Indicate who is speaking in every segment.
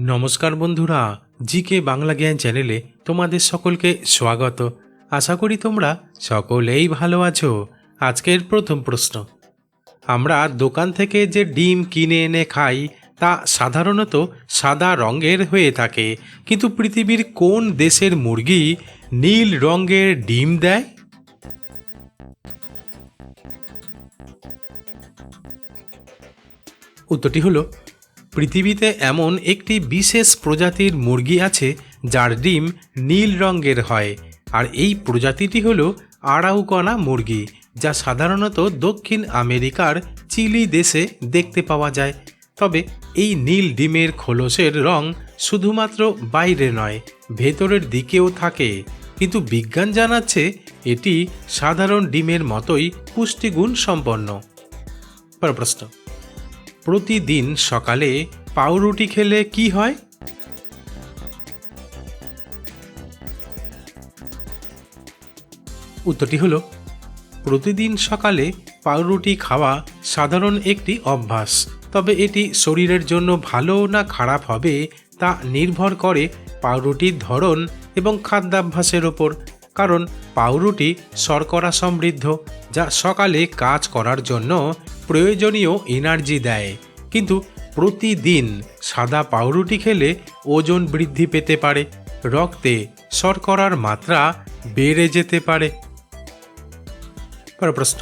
Speaker 1: নমস্কার বন্ধুরা, জিকে বাংলা জ্ঞান চ্যানেলে তোমাদের সকলকে স্বাগত। আশা করি তোমরা সকলেই ভালো আছো। আজকের প্রথম প্রশ্ন। আমরা দোকান থেকে যে ডিম কিনে এনে খাই, তা সাধারণত সাদা রঙের হয়ে থাকে। কিন্তু পৃথিবীর কোন দেশের মুরগি নীল রঙের ডিম দেয়? উত্তরটি হলো পৃথিবীতে এমন একটি বিশেষ প্রজাতির মুরগি আছে, যার ডিম নীল রঙের হয়। আর এই প্রজাতিটি হল আড়াউকণা মুরগি, যা সাধারণত দক্ষিণ আমেরিকার চিলি দেশে দেখতে পাওয়া যায়। তবে এই নীল ডিমের খোলসের রং শুধুমাত্র বাইরে নয়, ভেতরের দিকেও থাকে। কিন্তু বিজ্ঞান জানাচ্ছে এটি সাধারণ ডিমের মতোই পুষ্টিগুণ সম্পন্ন। পর প্রশ্ন। প্রতিদিন সকালে পাউরুটি খেলে কি হয়? উত্তরটি হলো, প্রতিদিন সকালে পাউরুটি খাওয়া সাধারণ একটি অভ্যাস, তবে এটি শরীরের জন্য ভালো না খারাপ হবে তা নির্ভর করে পাউরুটির ধরন এবং খাদ্যাভ্যাসের ওপর কারণ পাউরুটি শর্করা সমৃদ্ধ, যা সকালে কাজ করার জন্য প্রয়োজনীয় এনার্জি দেয়। কিন্তু প্রতিদিন সাদা পাউরুটি খেলে ওজন বৃদ্ধি পেতে পারে, রক্তে শর্করার মাত্রা বেড়ে যেতে পারে। প্রশ্ন।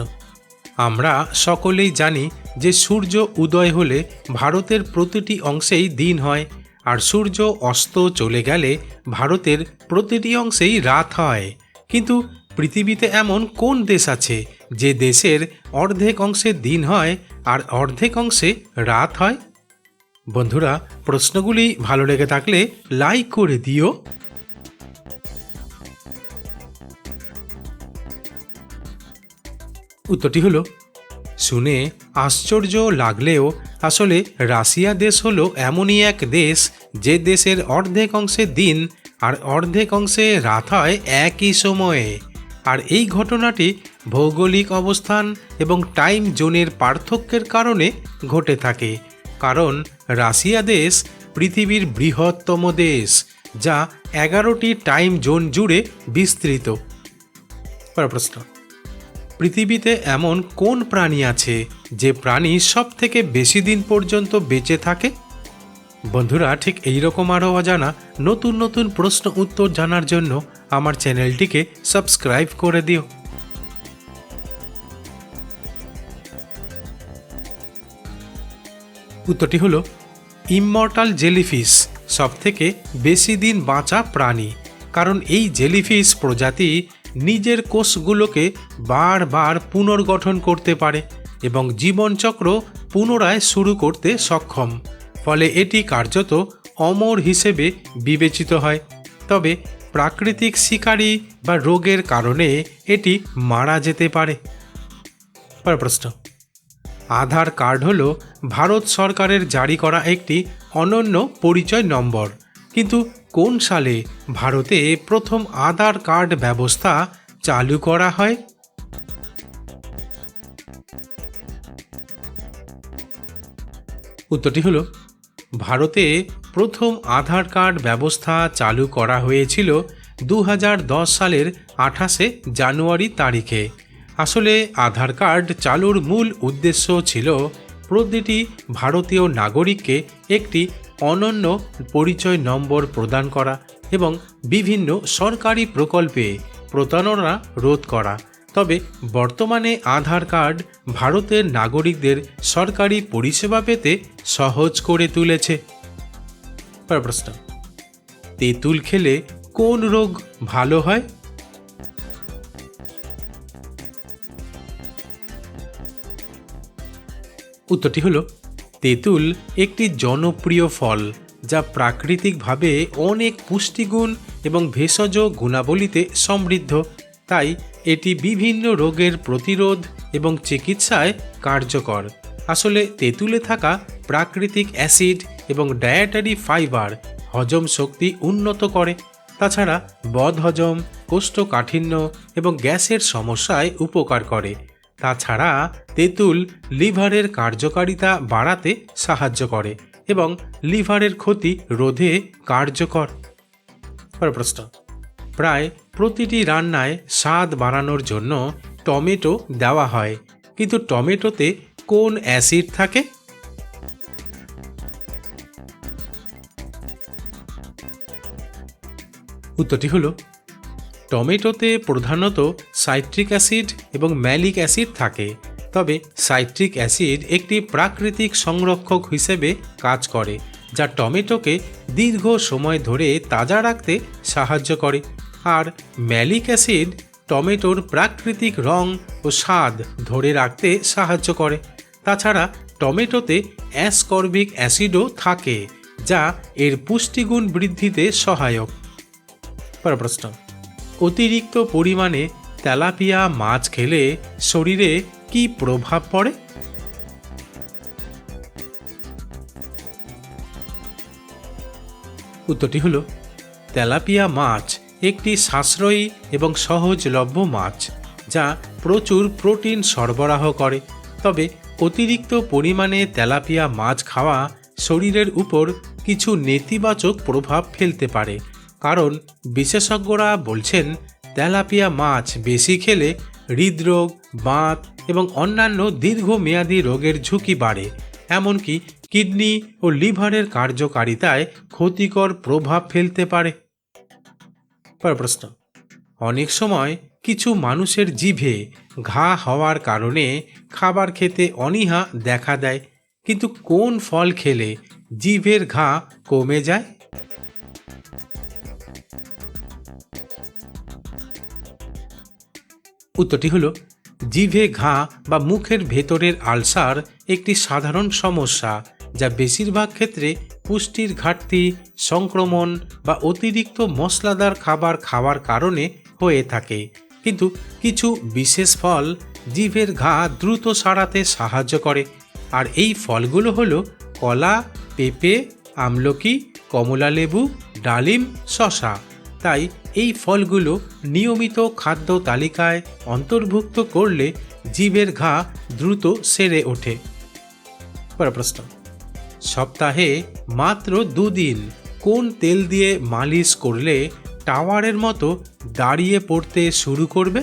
Speaker 1: আমরা সকলেই জানি যে সূর্য উদয় হলে ভারতের প্রতিটি অংশেই দিন হয়, আর সূর্য অস্ত চলে গেলে ভারতের প্রতিটি অংশেই রাত হয়। কিন্তু পৃথিবীতে এমন কোন দেশ আছে যে দেশের অর্ধেক অংশে দিন হয় আর অর্ধেক অংশে রাত হয়? বন্ধুরা, প্রশ্নগুলি ভালো লেগে থাকলে লাইক করে দিও। উত্তরটি হলো, শুনে আশ্চর্য লাগলেও আসলে রাশিয়া দেশ হলো এমনই এক দেশ যে দেশের অর্ধেক অংশে দিন আর অর্ধেক অংশে রাত হয় একই সময়ে। আর এই ঘটনাটি ভৌগোলিক অবস্থান এবং টাইম জোনের পার্থক্যের কারণে ঘটে থাকে। কারণ রাশিয়া দেশ পৃথিবীর বৃহত্তম দেশ, যা এগারোটি টাইম জোন জুড়ে বিস্তৃত। প্রশ্ন। পৃথিবীতে এমন কোন প্রাণী আছে যে প্রাণী সব থেকে বেশি দিন পর্যন্ত বেঁচে থাকে? বন্ধুরা, ঠিক এই রকম আরও অজানা নতুন নতুন প্রশ্ন উত্তর জানার জন্য আমার চ্যানেলটিকে সাবস্ক্রাইব করে দিও। উত্তরটি হলো, ইমমর্টাল জেলিফিশ সব থেকে বেশি দিন বাঁচা প্রাণী। কারণ এই জেলিফিশ প্রজাতি নিজের কোষগুলোকে বারবার পুনর্গঠন করতে পারে এবং জীবনচক্র পুনরায় শুরু করতে সক্ষম। ফলে এটি কার্যত অমর হিসেবে বিবেচিত হয়। তবে প্রাকৃতিক শিকারি বা রোগের কারণে এটি মারা যেতে পারে। প্রশ্ন। আধার কার্ড হল ভারত সরকারের জারি করা একটি অনন্য পরিচয় নম্বর। কিন্তু কোন সালে ভারতে প্রথম আধার কার্ড ব্যবস্থা চালু করা হয়? উত্তরটি হলো ভারতে প্রথম আধার কার্ড ব্যবস্থা চালু করা হয়েছিল দু হাজার দশ সালের আঠাশে জানুয়ারি তারিখে। আসলে আধার কার্ড চালুর মূল উদ্দেশ্য ছিল প্রতিটি ভারতীয় নাগরিককে একটি অনন্য পরিচয় নম্বর প্রদান করা এবং বিভিন্ন সরকারি প্রকল্পে প্রতারণা রোধ করা। তবে বর্তমানে আধার কার্ড ভারতের নাগরিকদের সরকারি পরিষেবা পেতে সহজ করে তুলেছে। প্রশ্ন, তেঁতুল খেলে কোন রোগ ভালো হয়? উত্তরটি হলো, তেঁতুল একটি জনপ্রিয় ফল যা প্রাকৃতিকভাবে অনেক পুষ্টিগুণ এবং ভেষজ গুণাবলীতে সমৃদ্ধ। তাই এটি বিভিন্ন রোগের প্রতিরোধ এবং চিকিৎসায় কার্যকর। আসলে তেঁতুলে থাকা প্রাকৃতিক অ্যাসিড এবং ডায়েটারি ফাইবার হজম শক্তি উন্নত করে। তাছাড়া বদহজম, কোষ্ঠকাঠিন্য এবং গ্যাসের সমস্যায় উপকার করে। তাছাড়া তেঁতুল লিভারের কার্যকারিতা বাড়াতে সাহায্য করে এবং লিভারের ক্ষতি রোধে কার্যকর। প্রশ্ন। প্রায় প্রতিটি রান্নায় স্বাদ বাড়ানোর জন্য টমেটো দেওয়া হয়। কিন্তু টমেটোতে কোন অ্যাসিড থাকে? উত্তরটি হলো, টমেটোতে প্রধানত সাইট্রিক অ্যাসিড এবং ম্যালিক অ্যাসিড থাকে। তবে সাইট্রিক অ্যাসিড একটি প্রাকৃতিক সংরক্ষক হিসেবে কাজ করে, যা টমেটোকে দীর্ঘ সময় ধরে তাজা রাখতে সাহায্য করে। আর ম্যালিক অ্যাসিড টমেটোর প্রাকৃতিক রং ও স্বাদ ধরে রাখতে সাহায্য করে। তাছাড়া টমেটোতে অ্যাসকর্বিক অ্যাসিডও থাকে, যা এর পুষ্টিগুণ বৃদ্ধিতে সহায়ক। প্রশ্ন, অতিরিক্ত পরিমাণে তেলাপিয়া মাছ খেলে শরীরে কি প্রভাব পড়ে? উত্তরটি হলো, তেলাপিয়া মাছ একটি সাশ্রয়ী এবং সহজলভ্য মাছ, যা প্রচুর প্রোটিন সরবরাহ করে। তবে অতিরিক্ত পরিমাণে তেলাপিয়া মাছ খাওয়া শরীরের উপর কিছু নেতিবাচক প্রভাব ফেলতে পারে। কারণ বিশেষজ্ঞরা বলছেন, তেলাপিয়া মাছ বেশি খেলে হৃদরোগ, বাত এবং অন্যান্য দীর্ঘমেয়াদী রোগের ঝুঁকি বাড়ে। এমনকি কিডনি ও লিভারের কার্যকারিতায় ক্ষতিকর প্রভাব ফেলতে পারে। পরের প্রশ্ন। অনেক সময় কিছু মানুষের জিভে ঘা হওয়ার কারণে খাবার খেতে অনীহা দেখা দেয়, কিন্তু কোন ফল খেলে জিভের ঘা কমে যায়? উত্তরটি হলো, জিভে ঘা বা মুখের ভেতরের আলসার একটি সাধারণ সমস্যা যা বেশিরভাগ ক্ষেত্রে পুষ্টির ঘাটতি, সংক্রমণ বা অতিরিক্ত মশলাদার খাবার খাওয়ার কারণে হয়ে থাকে। কিন্তু কিছু বিশেষ ফল জিভের ঘা দ্রুত সারাতে সাহায্য করে। আর এই ফলগুলো হলো কলা, পেঁপে, আমলকি, কমলালেবু, ডালিম শশা তাই এই ফলগুলো নিয়মিত খাদ্য তালিকায় অন্তর্ভুক্ত করলে জীবের ঘা দ্রুত সেরে ওঠে। প্রশ্ন। সপ্তাহে মাত্র দুদিন কোন তেল দিয়ে মালিশ করলে টাওয়ারের মতো দাঁড়িয়ে পড়তে শুরু করবে?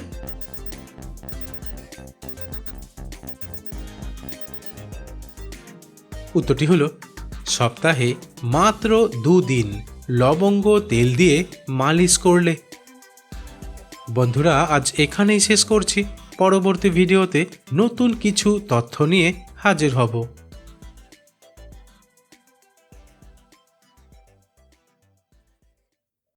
Speaker 1: উত্তরটি হলো, সপ্তাহে মাত্র দুদিন লবঙ্গ তেল দিয়ে মালিশ করলে। বন্ধুরা, আজ এখানেই শেষ করছি। পরবর্তী ভিডিওতে নতুন কিছু তথ্য নিয়ে হাজির হব।